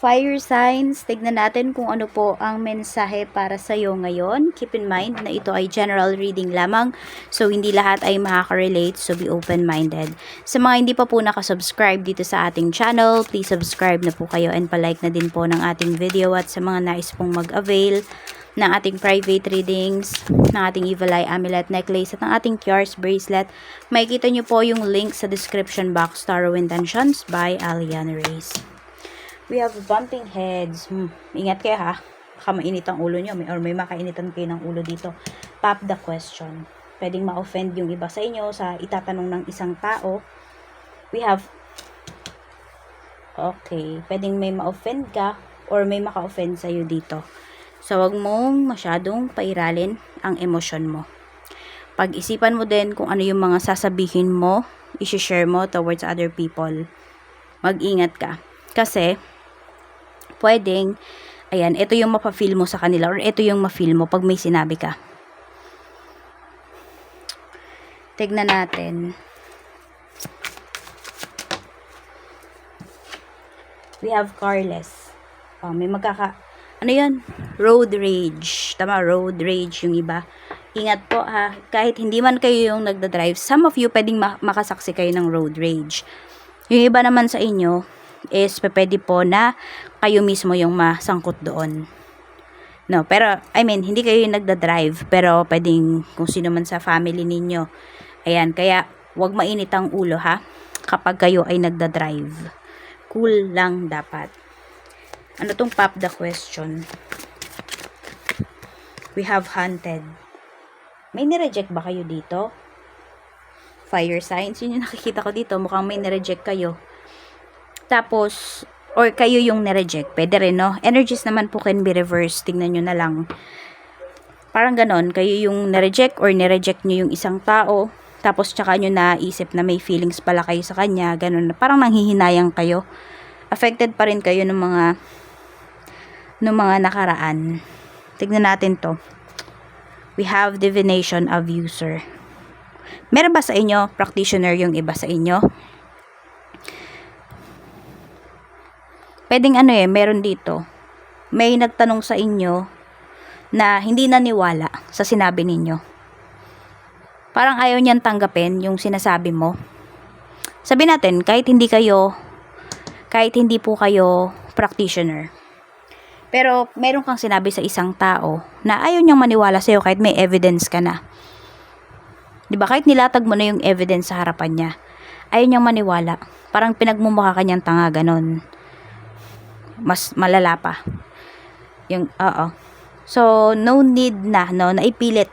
Fire signs, tignan natin kung ano po ang mensahe para sa iyo ngayon. Keep in mind na ito ay general reading lamang, so hindi lahat ay makaka-relate, so be open-minded. Sa mga hindi pa po nakasubscribe dito sa ating channel, please subscribe na po kayo and palike na din po ng ating video at sa mga nais pong mag-avail ng ating private readings, ng ating Evil Eye Amulet Necklace at ng ating Cures Bracelet, makikita nyo po yung link sa description box, Tarot Intentions by Alian Reyes. We have bumping heads. Hmm, ingat kayo ha. Baka mainit ang ulo nyo or may makainitan kayo ng ulo dito. Pop the question. Pwedeng ma-offend yung iba sa inyo sa itatanong ng isang tao. We have Okay. Pwedeng may ma-offend ka or may maka-offend sa'yo dito. So, wag mong masyadong pairalin ang emosyon mo. Pag-isipan mo din kung ano yung mga sasabihin mo, isi-share mo towards other people. Mag-ingat ka. Kasi, pwedeng, ayan, ito yung mapafeel mo sa kanila or ito yung ma-feel mo pag may sinabi ka. Tignan natin. We have carless. Oh, may magkaka... Ano yan? Road rage. Tama, road rage yung iba. Ingat po ha. Kahit hindi man kayo yung nagda-drive, some of you pwedeng ma- makasaksi kayo ng road rage. Yung iba naman sa inyo, is pwede po na kayo mismo yung masangkot doon. No, pero, I mean, hindi kayo yung nagda-drive, pero pwedeng kung sino man sa family ninyo. Ayan, kaya, wag mainit ang ulo ha, kapag kayo ay nagda-drive. Cool lang dapat. Ano tong pop the question? We have hunted. May nireject ba kayo dito? Fire signs, yun yung nakikita ko dito. Mukhang may nireject kayo. Tapos, or kayo yung nireject. Pwede rin, no? Energies naman po can be reversed. Tingnan nyo na lang. Parang ganon. Kayo yung nireject or nireject nyo yung isang tao. Tapos, tsaka nyo naisip na may feelings pala kayo sa kanya. Ganon. Parang nanghihinayang kayo. Affected pa rin kayo ng mga ng mga nakaraan. Tignan natin to. We have divination of user. Meron ba sa inyo practitioner yung iba sa inyo? Pwedeng ano eh, meron dito. May nagtanong sa inyo na hindi naniwala sa sinabi ninyo. Parang ayaw niyan tanggapin yung sinasabi mo. Sabi natin, kahit hindi kayo, kahit hindi po kayo practitioner. Pero meron kang sinabi sa isang tao na ayaw niyang maniwala sa'yo kahit may evidence ka na. 'Di ba Kahit nilatag mo na yung evidence sa harapan niya, ayaw niyang maniwala. Parang pinagmumukha kanyang tanga ganon mas malala pa. Yung, oo. So, no need na, no, na ipilit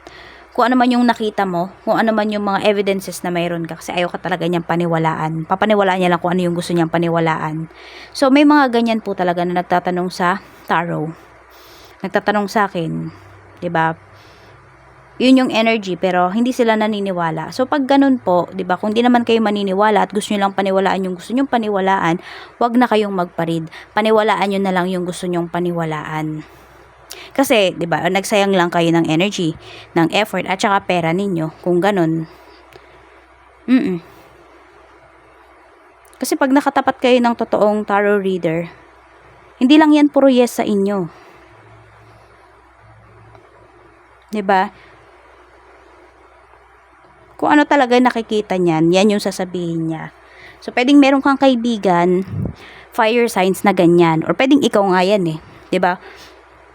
kung ano man yung nakita mo, kung ano man yung mga evidences na mayroon ka, kasi ayaw ka talaga niyang paniwalaan. Papaniwalaan niya lang kung ano yung gusto niyang paniwalaan. So, may mga ganyan po talaga na nagtatanong sa tarot. Nagtatanong sa akin, 'di ba? Yun yung energy pero hindi sila naniniwala. So pag ganun po, 'di ba? Kung di naman kayo maniniwala at gusto niyo lang paniwalaan yung gusto niyo paniwalaan, wag na kayong magparid. Paniwalaan niyo na lang yung gusto niyo paniwalaan. Kasi, 'di ba, nagsayang lang kayo ng energy, ng effort at saka pera ninyo kung ganun. Mm. Kasi pag nakatapat kayo ng totoong tarot reader, hindi lang yan puro yes sa inyo. 'Di ba? Kung ano talaga nakikita niyan, yan yung sasabihin niya. So, pwedeng meron kang kaibigan, fire signs na ganyan. Or pwedeng ikaw nga yan eh. ba diba?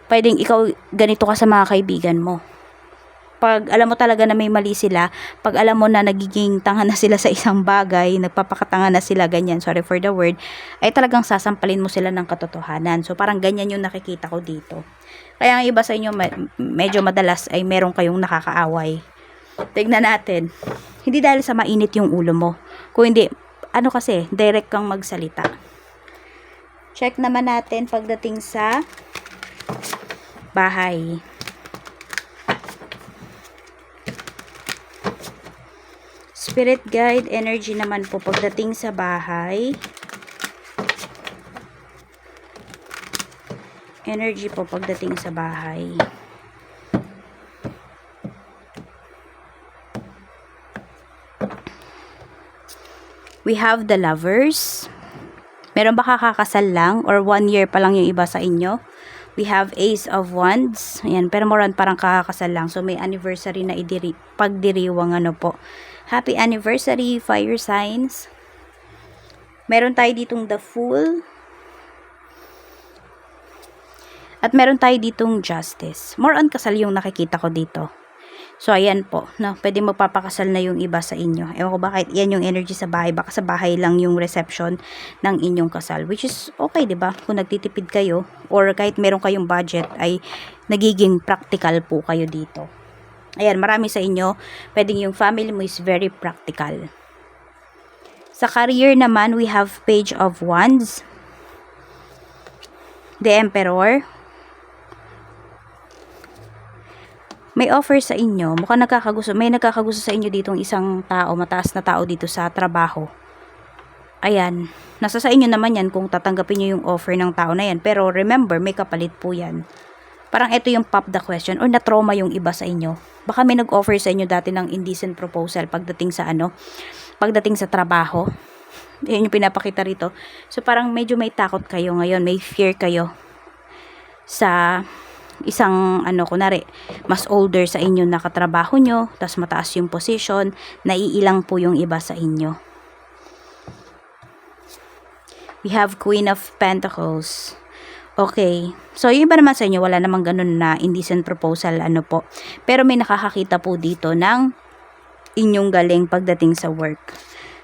Pwedeng ikaw ganito ka sa mga kaibigan mo. Pag alam mo talaga na may mali sila, pag alam mo na nagiging tanga na sila sa isang bagay, nagpapakatanga na sila ganyan, sorry for the word, ay talagang sasampalin mo sila ng katotohanan. So, parang ganyan yung nakikita ko dito. Kaya ang iba sa inyo, medyo madalas ay meron kayong nakakaaway Tignan natin. Hindi dahil sa mainit yung ulo mo. Kung hindi, ano kasi, direct kang magsalita. Check naman natin pagdating sa bahay. Spirit guide energy naman po pagdating sa bahay. Energy po pagdating sa bahay. We have the lovers. Meron ba kakakasal lang or one year pa lang yung iba sa inyo? We have Ace of Wands. Ayan, pero more on parang kakakasal lang. So, may anniversary na idiri, pagdiriwang ano po. Happy anniversary, fire signs. Meron tayo ditong The Fool. At meron tayo ditong Justice. More on kasal yung nakikita ko dito. So, ayan po. No? Pwede magpapakasal na yung iba sa inyo. Ewan ko bakit yan yung energy sa bahay. Baka sa bahay lang yung reception ng inyong kasal. Which is okay, di ba? Kung nagtitipid kayo or kahit meron kayong budget ay nagiging practical po kayo dito. Ayan, marami sa inyo. Pwedeng yung family mo is very practical. Sa career naman, we have Page of Wands. The Emperor. May offer sa inyo, mukhang nagkakagusto, may nagkakagusto sa inyo ditong isang tao, mataas na tao dito sa trabaho. Ayan, nasa sa inyo naman yan kung tatanggapin nyo yung offer ng tao na yan. Pero remember, may kapalit po yan. Parang ito yung pop the question or na-trauma yung iba sa inyo. Baka may nag-offer sa inyo dati ng indecent proposal pagdating sa ano, pagdating sa trabaho. Yan yung pinapakita rito. So parang medyo may takot kayo ngayon, may fear kayo sa isang ano kunari mas older sa inyo nakatrabaho nyo tas mataas yung position naiilang po yung iba sa inyo. We have Queen of Pentacles. Okay. So yung iba naman sa inyo wala namang ganun na indecent proposal ano po. Pero may nakakakita po dito ng inyong galing pagdating sa work.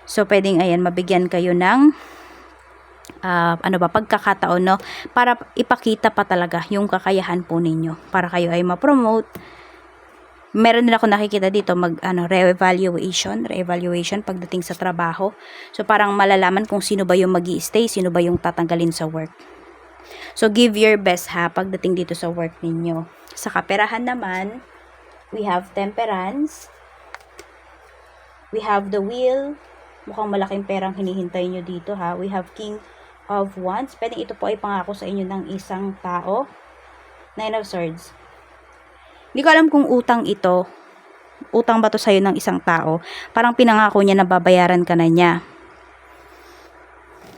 So pwedeng ayan mabigyan kayo ng uh, ano ba, pagkakataon, no? Para ipakita pa talaga yung kakayahan po ninyo. Para kayo ay ma-promote. Meron din ako nakikita dito mag ano re-evaluation, re-evaluation pagdating sa trabaho. So parang malalaman kung sino ba yung magi-stay, sino ba yung tatanggalin sa work. So give your best ha pagdating dito sa work ninyo. Sa kaperahan naman, we have temperance. We have the wheel. Mukhang malaking perang hinihintay nyo dito ha. We have king of Wands. Pwede ito po ay pangako sa inyo ng isang tao. Nine of Swords. Hindi ko alam kung utang ito. Utang ba to sa'yo ng isang tao? Parang pinangako niya na babayaran ka na niya.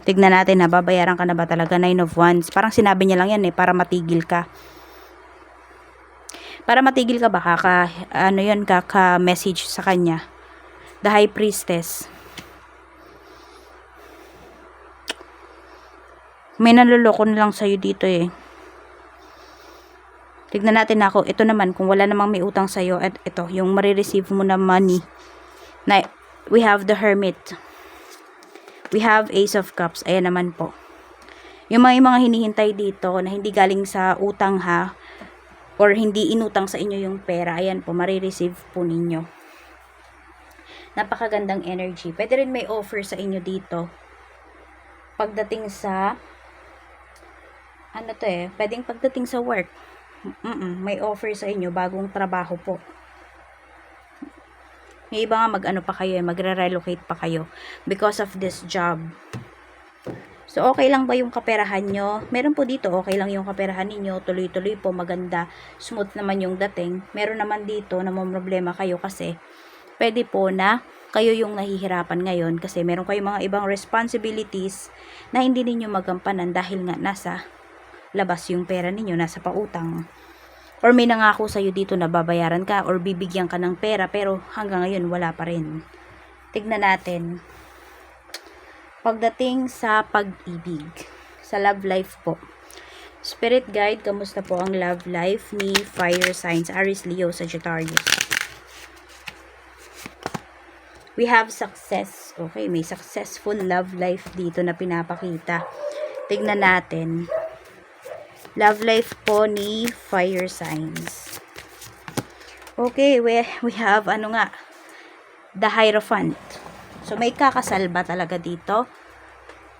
Tignan natin na babayaran ka na ba talaga. Nine of Wands. Parang sinabi niya lang yan eh, para matigil ka. Para matigil ka ba, kaka, ano yun, kaka-message sa kanya. The High Priestess. May naluloko na lang sa'yo dito eh. Tignan natin ako. Ito naman, kung wala namang may utang sa'yo, at ito, yung marireceive mo na money. Na, we have the Hermit. We have Ace of Cups. Ayan naman po. Yung mga, yung mga hinihintay dito na hindi galing sa utang ha, or hindi inutang sa inyo yung pera, ayan po, marireceive po ninyo. Napakagandang energy. Pwede rin may offer sa inyo dito. Pagdating sa ano to eh, pwedeng pagdating sa work, mm may offer sa inyo, bagong trabaho po. May iba nga mag-ano pa kayo, eh, magre-relocate pa kayo because of this job. So, okay lang ba yung kaperahan nyo? Meron po dito, okay lang yung kaperahan ninyo, tuloy-tuloy po, maganda, smooth naman yung dating. Meron naman dito na problema kayo kasi pwede po na kayo yung nahihirapan ngayon kasi meron kayong mga ibang responsibilities na hindi ninyo magampanan dahil nga nasa labas yung pera ninyo, nasa pautang. Or may nangako sa'yo dito na babayaran ka or bibigyan ka ng pera pero hanggang ngayon wala pa rin. Tignan natin. Pagdating sa pag-ibig, sa love life po. Spirit guide, kamusta po ang love life ni fire signs Aries, Leo, Sagittarius? We have success. Okay, may successful love life dito na pinapakita. Tignan natin. Love life po ni fire signs. Okay, we, we have ano nga, the Hierophant. So, may kakasal ba talaga dito?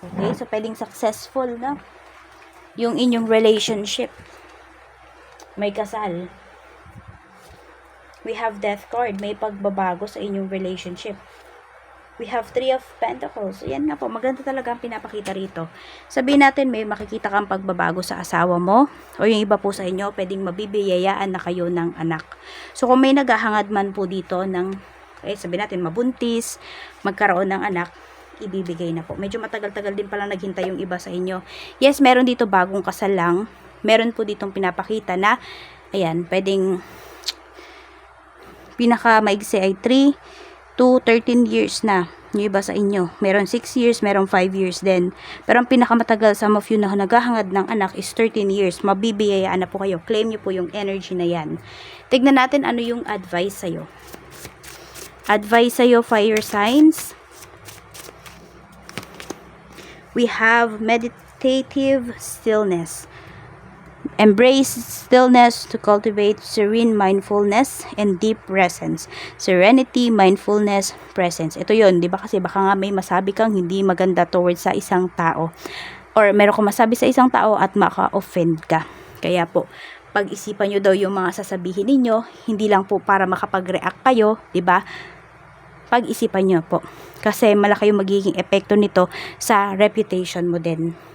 Okay, so pwedeng successful na yung inyong relationship. May kasal. We have death card. May pagbabago sa inyong relationship we have three of pentacles. Ayan nga po, maganda talaga ang pinapakita rito. Sabihin natin, may makikita kang pagbabago sa asawa mo, o yung iba po sa inyo, pwedeng mabibiyayaan na kayo ng anak. So, kung may naghahangad man po dito ng, eh, sabihin natin, mabuntis, magkaroon ng anak, ibibigay na po. Medyo matagal-tagal din pala naghintay yung iba sa inyo. Yes, meron dito bagong kasal lang. Meron po ditong pinapakita na, ayan, pwedeng pinaka maigsi ay 3 to 13 years na yung iba sa inyo. Meron 6 years, meron 5 years din. Pero ang pinakamatagal sa of you na naghahangad ng anak is 13 years. Mabibiyayaan na po kayo. Claim nyo po yung energy na yan. Tignan natin ano yung advice sa'yo. Advice sa'yo, fire signs. We have meditative stillness. Embrace stillness to cultivate serene mindfulness and deep presence. Serenity, mindfulness, presence. Ito yon, di ba? Kasi baka nga may masabi kang hindi maganda towards sa isang tao. Or meron kang masabi sa isang tao at maka-offend ka. Kaya po, pag-isipan nyo daw yung mga sasabihin ninyo, hindi lang po para makapag-react kayo, di ba? Pag-isipan nyo po. Kasi malaki yung magiging epekto nito sa reputation mo din.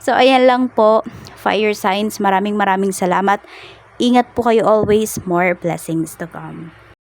So, ayan lang po, fire signs. Maraming maraming salamat. Ingat po kayo always. More blessings to come.